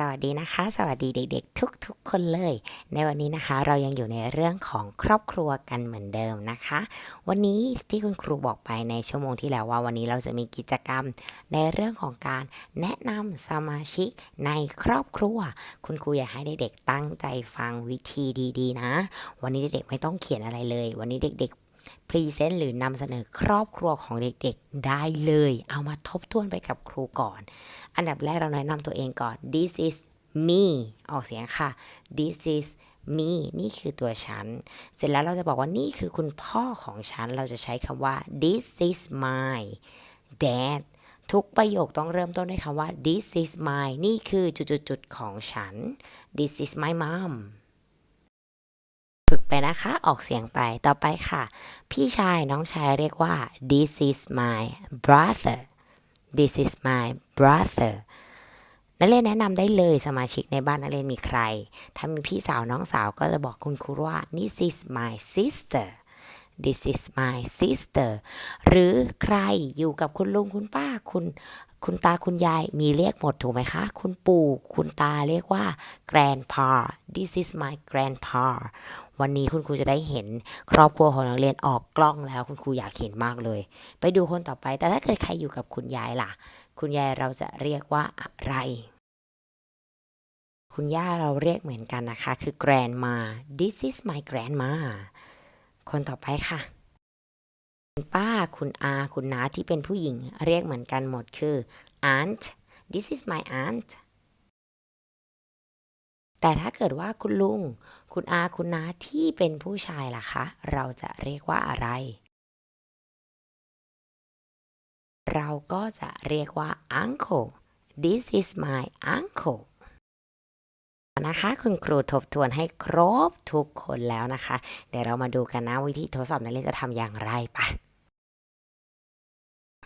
สวัสดีนะคะ สวัสดีเด็กๆ ทุกๆ คนเลย ในวันนี้นะคะเรายังอยู่ในเรื่องของครอบครัวกันเหมือนเดิมนะคะ วันนี้ที่คุณครูบอกไปในชั่วโมงที่แล้วว่าวันนี้เราจะมีกิจกรรมในเรื่องของการแนะนำสมาชิกในครอบครัว คุณครูอยากให้เด็กๆตั้งใจฟังวิธีดีๆ นะ วันนี้เด็กๆไม่ต้องเขียนอะไรเลย วันนี้เด็กๆ พรีเซนต์หรือนำเสนอครอบครัวของเด็กๆได้เลย เอามาทบทวนไปกับครูก่อน อันดับแรกเราแนะนำตัวเองก่อน this is me ออกเสียงค่ะ this is me นี่คือตัวฉัน เสร็จแล้วเราจะบอกว่านี่คือคุณพ่อของฉัน เราจะใช้คำว่า this is my dad ทุกประโยคต้องเริ่มต้นด้วยคำว่า this is my นี่คือจุดๆของฉัน this is my mom ฝึกไปนะคะ ออกเสียงไป ต่อไปค่ะ พี่ชายน้องชายเรียกว่า this is my brother this is my brother นักเรียนแนะนำได้เลยสมาชิกในบ้านนักเรียนมีใคร ถ้ามีพี่สาวน้องสาวก็จะบอกคุณครูว่า this is my sister this is my sister หรือใครอยู่กับคุณลุงคุณป้าคุณ คุณตาคุณยายมีเรียกหมดถูกไหมคะ คุณปู่คุณตาเรียกว่า grandpa this is my grandpa วันนี้คุณครูจะได้เห็นครอบครัวของนักเรียนออกกล้องแล้วคุณครูอยากเห็นมากเลย ไปดูคนต่อไป แต่ถ้าเกิดใครอยู่กับคุณยายล่ะ คุณยายเราจะเรียกว่าอะไร คุณย่าเราเรียกเหมือนกันนะคะ คือ grandma this is my grandma คนต่อไปค่ะ คุณป้า คุณอา คุณน้าที่เป็นผู้หญิง เรียกเหมือนกันหมดคือ aunt this is my aunt แต่ถ้าเกิดว่าคุณลุง คุณอา คุณน้าที่เป็นผู้ชายล่ะคะ เราจะเรียกว่าอะไร เราก็จะเรียกว่า uncle this is my uncle นะคะคุณครูทบทวนให้ครบทุกคนแล้วนะคะ เดี๋ยวเรามาดูกันนะวิธีทดสอบนักเรียนจะทำอย่างไรไปะ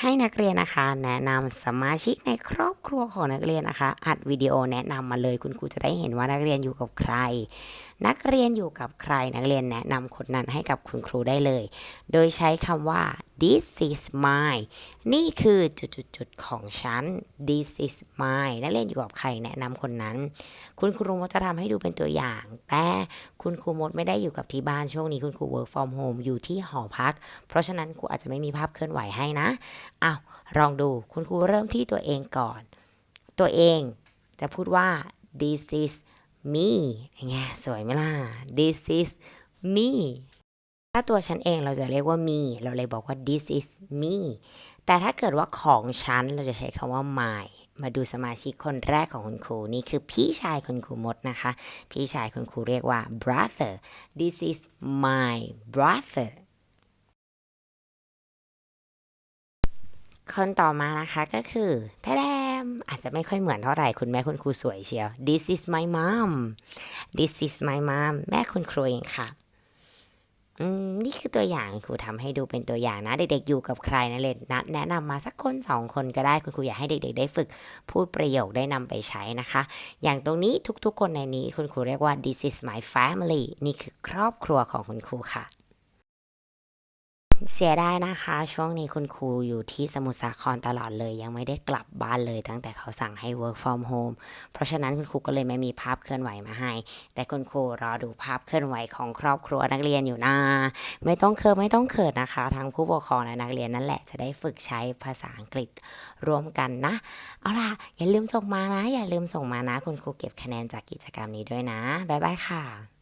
ให้นักเรียนนะคะ แนะนำสมาชิกในครอบครัวของนักเรียนนะคะ อัดวิดีโอแนะนำมาเลยคุณครูจะได้เห็นว่านักเรียนอยู่กับใคร นักเรียนอยู่กับใคร นักเรียนแนะนำคนนั้นให้กับคุณครูได้เลย โดยใช้คำว่า this is my นี่คือจุดๆของฉัน this is my นักเรียนอยู่กับใครแนะนำคนนั้น คุณครูมดจะทำให้ดูเป็นตัวอย่าง แต่คุณครูมดไม่ได้อยู่กับที่บ้านช่วงนี้คุณครู work from home อยู่ที่หอพัก เพราะฉะนั้นครูอาจจะไม่มีภาพเคลื่อนไหวให้นะอ้าวลองดูคุณครูเริ่มที่ตัวเองก่อน ตัวเองจะพูดว่า this is me ไงสวยไหมล่ะ this is me ถ้าตัวฉันเองเราจะเรียกว่า me เราเลยบอกว่า this is me แต่ถ้าเกิดว่าของฉันเราจะใช้คำว่า my มาดูสมาชิกคนแรกของคุณครูนี่คือพี่ชายคุณครูมดนะคะ พี่ชายคุณครูเรียกว่า brother this is my brother คนต่อมานะคะก็คือแทมอาจจะไม่ค่อยเหมือนเท่าไหร่คุณแม่คุณครูสวยเชียว this is my mom this is my mom แม่คุณครูเองค่ะอืมนี่คือตัวอย่างครูทำให้ดูเป็นตัวอย่างนะ เด็กๆอยู่กับใครนะเลยนะแนะนำมาสักคนสองคนก็ได้คุณครูอยากให้เด็กๆ ได้ฝึกพูดประโยคได้นำไปใช้นะคะ อย่างตรงนี้ทุกๆคนในนี้คุณครูเรียกว่า this is my family นี่คือครอบครัวของคุณครูค่ะ เสียได้นะคะ ช่วงนี้คุณครูอยู่ที่สมุทรสาครตลอดเลย ยังไม่ได้กลับบ้านเลย ตั้งแต่เขาสั่งให้ work from home เพราะฉะนั้นคุณครูก็เลยไม่มีภาพเคลื่อนไหวมาให้ แต่คุณครูรอดูภาพเคลื่อนไหวของครอบครัวนักเรียนอยู่นะไม่ต้องเคิร์ไม่ต้องเขินนะคะทั้งผู้ปกครองและนักเรียนนั่นแหละจะได้ฝึกใช้ภาษาอังกฤษร่วมกันนะเอาล่ะอย่าลืมส่งมานะ อย่าลืมส่งมานะ คุณครูเก็บคะแนนจากกิจกรรมนี้ด้วยนะบ๊ายบายค่ะ